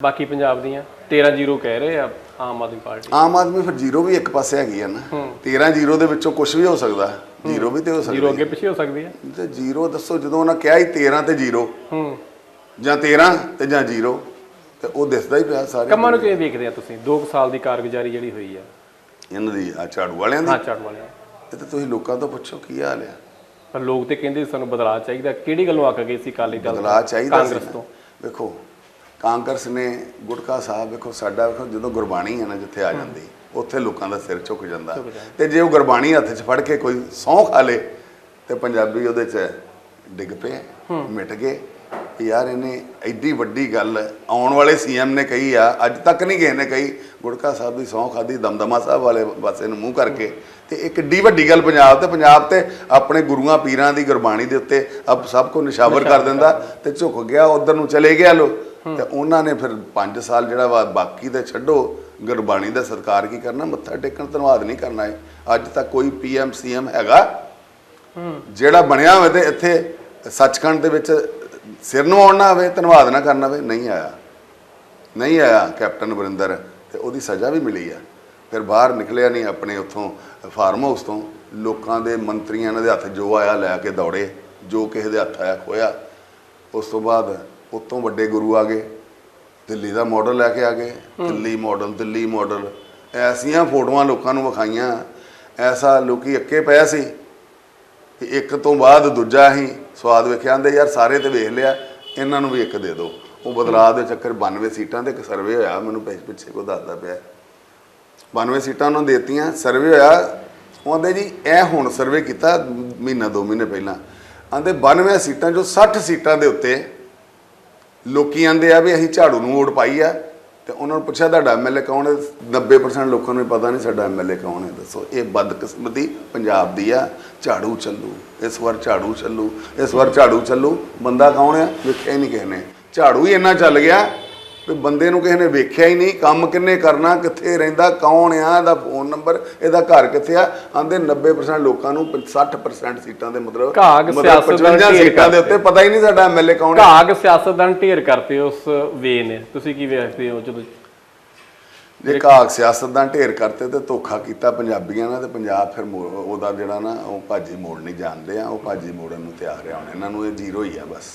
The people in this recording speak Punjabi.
ਬਾਕੀ ਪੰਜਾਬ ਦੀਆਂ 13 ਜ਼ੀਰੋ ਕਹਿ ਰਹੇ ਆ ਆਮ ਆਦਮੀ ਪਾਰਟੀ। ਆਮ ਆਦਮੀ ਫਿਰ ਜ਼ੀਰੋ ਵੀ ਇੱਕ ਪਾਸੇ ਹੈਗੀ ਆ ਨਾ। 13 ਜ਼ੀਰੋ ਦੇ ਵਿੱਚੋਂ ਕੁਝ ਵੀ ਹੋ ਸਕਦਾ ਜ਼ੀਰੋ ਵੀ ਤੇ ਹੋ ਜ਼ੀਰੋ ਸਕਦਾ ਅੱਗੇ ਪਿੱਛੇ ਹੋ ਸਕਦੀ ਹੈ ਤੇ ਜ਼ੀਰੋ ਦੱਸੋ ਜਦੋਂ ਉਹਨਾਂ ਕਿਹਾ ਹੀ 13 ਤੇ ਜ਼ੀਰੋ ਹੂੰ। ਜਾਂ 13 ਤੇ ਜਾਂ ਜ਼ੀਰੋ ਤੇ ਉਹ ਦਿਸਦਾ ਹੀ ਪਿਆ ਸਾਰੇ ਕੰਮਾਂ ਨੂੰ ਕਿਵੇਂ ਵੇਖਦੇ ਆ ਤੁਸੀਂ? 2 ਸਾਲ ਦੀ ਕਾਰਗੁਜ਼ਾਰੀ ਜਿਹੜੀ ਹੋਈ ਆ। ਇਹਨਾਂ ਦੀ ਆ ਝਾੜੂ ਵਾਲਿਆਂ ਦੀ? ਹਾਂ ਚੜ੍ਹਨ ਵਾਲਿਆਂ ਇਹ ਤਾਂ ਤੁਸੀਂ ਲੋਕਾਂ ਤੋਂ ਪੁੱਛੋ ਕੀ ਹਾਲ ਆ? ਪਰ ਲੋਕ ਤੇ ਕਹਿੰਦੇ ਸਾਨੂੰ ਬਦਲਾਅ ਚਾਹੀਦਾ। ਕਿਹੜੀ ਗੱਲੋਂ ਆਕ ਗਏ ਸੀ ਕਾਲੀ ਦਲ ਬਦਲਾਅ ਚਾਹੀਦਾ ਕਾਂਗਰਸ। ਤੋਂ? ਵੇਖੋ ਕਾਂਗਰਸ ਨੇ ਗੁਟਕਾ ਸਾਹਿਬ ਵੇਖੋ ਸਾਡਾ ਵੇਖੋ ਜਦੋਂ ਗੁਰਬਾਣੀ ਹੈ ਨਾ ਜਿੱਥੇ ਆ ਜਾਂਦੀ ਉੱਥੇ ਲੋਕਾਂ ਦਾ ਸਿਰ ਝੁਕ ਜਾਂਦਾ। ਤੇ ਜੇ ਉਹ ਗੁਰਬਾਣੀ ਹੱਥ 'ਚ ਫੜ ਕੇ ਕੋਈ ਸਹੁੰ ਖਾ ਲੇ ਤੇ ਪੰਜਾਬੀ ਉਹਦੇ 'ਚ ਡਿੱਗ ਪਏ ਮਿਟ ਗਏ। ਯਾਰ ਇਹਨੇ ਐਡੀ ਵੱਡੀ ਗੱਲ ਆਉਣ ਵਾਲੇ ਸੀਐਮ ਨੇ ਕਹੀ ਆ ਅੱਜ ਤੱਕ ਨਹੀਂ ਕਿਸੇ ਨੇ ਕਹੀ ਗੁਟਕਾ ਸਾਹਿਬ ਦੀ ਸਹੁੰ ਖਾਦੀ ਦਮਦਮਾ ਸਾਹਿਬ ਵਾਲੇ ਪਾਸੇ ਨੂੰ ਮੂੰਹ ਕਰਕੇ। ਤੇ ਇੱਕ ਏਡੀ ਵੱਡੀ ਗੱਲ ਪੰਜਾਬ ਤੇ ਪੰਜਾਬ ਤੇ ਆਪਣੇ ਗੁਰੂਆਂ ਪੀਰਾਂ ਦੀ ਗੁਰਬਾਣੀ ਦੇ ਉੱਤੇ ਅਬ ਸਭ ਕੋ ਨਿਸ਼ਾਵਰ ਕਰ ਦਿੰਦਾ। ਤੇ ਝੁਕ ਗਿਆ ਉਧਰ ਨੂੰ ਚਲੇ ਗਿਆ ਲੋ। ਤੇ ਉਹਨਾਂ ਨੇ ਫਿਰ 5 ਸਾਲ ਜਿਹੜਾ ਵਾ ਬਾਕੀ ਤੇ ਛੱਡੋ ਗੁਰਬਾਣੀ ਦਾ ਸਤਿਕਾਰ ਕੀ ਕਰਨਾ? ਮੱਥਾ ਟੇਕਣ ਧੰਨਵਾਦ ਨਹੀਂ ਕਰਨਾ ਹੈ ਅੱਜ ਤੱਕ ਕੋਈ ਪੀਐਮ ਸੀਐਮ ਹੈਗਾ ਜਿਹੜਾ ਬਣਿਆ ਹੋਵੇ ਤੇ ਇੱਥੇ ਸੱਚਖੰਡ ਦੇ ਵਿੱਚ ਸਿਰ ਨਾ ਆਵੇ ਧੰਨਵਾਦ ਨਾ ਕਰਨਾ ਆਵੇ ਨਹੀਂ ਆਇਆ। ਨਹੀਂ ਆਇਆ ਕੈਪਟਨ ਵਰਿੰਦਰ ਤੇ ਉਹਦੀ ਸਜ਼ਾ ਵੀ ਮਿਲੀ ਆ। ਫਿਰ ਬਾਹਰ ਨਿਕਲਿਆ ਨਹੀਂ ਆਪਣੇ ਉੱਥੋਂ ਫਾਰਮ ਹਾਊਸ ਤੋਂ। ਲੋਕਾਂ ਦੇ ਮੰਤਰੀਆਂ ਦੇ ਹੱਥ ਜੋ ਆਇਆ ਲੈ ਕੇ ਦੌੜੇ ਜੋ ਕਿਸੇ ਦੇ ਹੱਥ ਆਇਆ ਖੋਇਆ। ਉਸ ਤੋਂ ਬਾਅਦ ਉਤੋਂ ਵੱਡੇ ਗੁਰੂ ਆ ਗਏ, ਦਿੱਲੀ ਦਾ ਮਾਡਲ ਲੈ ਕੇ ਆ ਗਏ, ਦਿੱਲੀ ਮਾਡਲ ਦਿੱਲੀ ਮਾਡਲ ਐਸੀਆਂ ਫੋਟੋਆਂ ਲੋਕਾਂ ਨੂੰ ਵਿਖਾਈਆਂ, ਐਸਾ ਲੋਕੀ ਅੱਕੇ ਪਿਆ ਸੀ ਕਿ ਇੱਕ ਤੋਂ ਬਾਅਦ ਦੂਜਾ ਹੀ ਸਵਾਦ ਵੇਖਿਆ, ਆਂਦੇ ਯਾਰ ਸਾਰੇ ਤੇ ਵੇਖ ਲਿਆ, ਇਹਨਾਂ ਨੂੰ ਵੀ ਇੱਕ ਦੇ ਦਿਓ ਉਹ ਬਦਲਾਅ ਦੇ ਚੱਕਰ 92 ਸੀਟਾਂ ਤੇ ਇੱਕ ਸਰਵੇ ਹੋਇਆ, ਮੈਨੂੰ ਪਿੱਛੇ ਪਿੱਛੇ ਕੋ ਦੱਸਦਾ ਪਿਆ। 92 ਸੀਟਾਂ ਉਹਨਾਂ ਨੂੰ ਦੇਤੀਆਂ ਸਰਵੇ ਹੋਇਆ, ਉਹ ਆਂਦੇ ਜੀ, ਇਹ ਹੁਣ ਸਰਵੇ ਕੀਤਾ ਮਹੀਨਾ, ਦੋ ਮਹੀਨੇ ਪਹਿਲਾਂ। ਆਂਦੇ 92 ਸੀਟਾਂ ਜੋ 60 ਸੀਟਾਂ ਦੇ ਉੱਤੇ ਲੋਕੀ ਆਂਦੇ ਆ ਵੀ ਅਸੀਂ ਝਾੜੂ ਨੂੰ ਵੋਟ ਪਾਈ ਆ, ਤੇ ਉਹਨਾਂ ਨੂੰ ਪੁੱਛਿਆ ਤੁਹਾਡਾ ਐਮਐਲਏ ਕੌਣ ਹੈ? 90% ਲੋਕਾਂ ਨੂੰ ਪਤਾ ਨਹੀਂ ਸਾਡਾ ਐਮਐਲਏ ਕੌਣ ਹੈ। ਦੱਸੋ, ਇਹ ਬਦਕਿਸਮਤੀ ਪੰਜਾਬ ਦੀ ਆ। ਝਾੜੂ ਚੱਲੂ, ਇਸ ਵਾਰ ਝਾੜੂ ਚੱਲੂ, ਇਸ ਵਾਰ ਝਾੜੂ ਚੱਲੂ। ਬੰਦਾ ਕੌਣ ਆ ਵੇਖਿਆ ਹੀ ਨਹੀਂ ਕਿਸੇ ਨੇ। ਝਾੜੂ ਹੀ ਇੰਨਾ ਚੱਲ ਗਿਆ ਵੀ ਬੰਦੇ ਨੂੰ ਕਿਸੇ ਨੇ ਵੇਖਿਆ ਹੀ ਨਹੀਂ ਕੰਮ ਕਿੰਨੇ ਕਰਨਾ ਕਿੱਥੇ ਰਹਿੰਦਾ ਕੌਣ ਆ ਇਹਦਾ ਫੋਨ ਨੰਬਰ ਇਹਦਾ ਘਰ ਕਿੱਥੇ ਆ? ਆਂਦੇ 90% ਲੋਕਾਂ ਨੂੰ 60% ਸੀਟਾਂ ਦੇ ਮਤਲਬ ਘਾਗ ਸਿਆਸਤਦਾਨ 55 ਢੇਰ ਸੀਟਾਂ ਦੇ ਉੱਤੇ ਪਤਾ ਹੀ ਨਹੀਂ ਸਾਡਾ ਐਮਐਲਏ ਕੌਣ ਹੈ ਘਾਗ ਸਿਆਸਤਦਾਨ ਢੇਰ ਕਰਤੇ ਉਸ ਵੇ ਨੇ। ਤੁਸੀਂ ਕੀ ਵੇਖਦੇ ਹੋ ਜਦੋਂ? ਜੇ ਕਾਗ ਸਿਆਸਤਦਾਨ ਢੇਰ ਕਰਤੇ ਤੇ ਧੋਖਾ ਕੀਤਾ ਪੰਜਾਬੀਆਂ ਨਾਲ ਤੇ ਪੰਜਾਬ ਫਿਰ ਉਹਦਾ ਜਿਹੜਾ ਨਾ ਉਹ ਭਾਜੀ ਮੋੜ ਨਹੀਂ ਜਾਣਦੇ ਆ ਉਹ ਭਾਜੀ ਮੋੜਨ ਨੂੰ ਤਿਆਰ ਆ ਹੁਣ। ਇਹਨਾਂ ਨੂੰ ਇਹ ਜ਼ੀਰੋ ਹੀ ਆ ਬਸ।